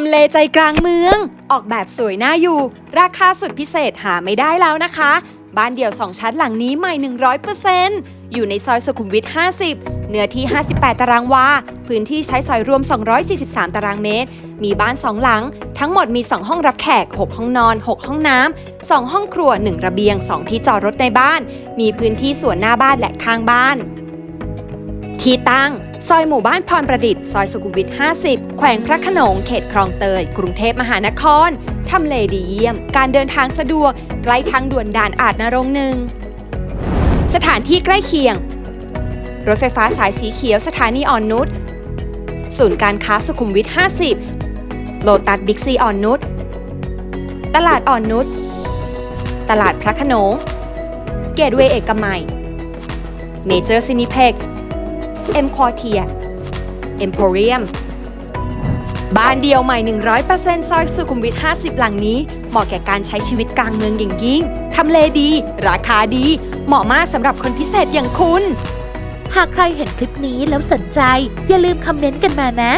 ำเลใจกลางเมือง ออกแบบสวยน่าอยู่ ราคาสุดพิเศษหาไม่ได้แล้วนะคะ บ้านเดี่ยว 2 ชั้นหลังนี้ใหม่ 100%อยู่ในซอยสุขุมวิท 50 เนื้อที่ 58 ตารางวา พื้นที่ใช้สอยรวม 243 ตารางเมตร มีบ้าน 2 หลัง ทั้งหมดมี 2 ห้องรับแขก 6 ห้องนอน 6 ห้องน้ำ 2 ห้องครัว 1 ระเบียง 2 ที่จอดรถในบ้าน มีพื้นที่สวนหน้าบ้านและข้างบ้าน ที่ตั้ง ซอยหมู่บ้านพรประดิษฐ์ ซอยสุขุมวิท 50 แขวงพระขนง เขตคลองเตย กรุงเทพมหานคร ทำเลดีเยี่ยม การเดินทางสะดวก ใกล้ทางด่วนด่านอาจนรงหนึ่ง สถานที่ใกล้เคียง รถไฟฟ้าสายสีเขียวสถานีอ่อนนุช ศูนย์การค้าสุขุมวิท 50 โลตัสบิ๊กซีอ่อนนุช ตลาดอ่อนนุช ตลาดพระขนง เกตเวย์เอกมัย เมเจอร์ซินิเพ็ก เอ็มควอเทียเอ็มโพเรียมบ้านเดียวใหม่ 100%ซอยสุขุมวิท 50 หลังนี้ เหมาะแก่การใช้ชีวิตกลางเมืองอย่างยิ่ง ทำเลดี ราคาดี เหมาะมากสำหรับคนพิเศษอย่างคุณ หากใครเห็นคลิปนี้แล้วสนใจ อย่าลืมคอมเมนต์กันมานะ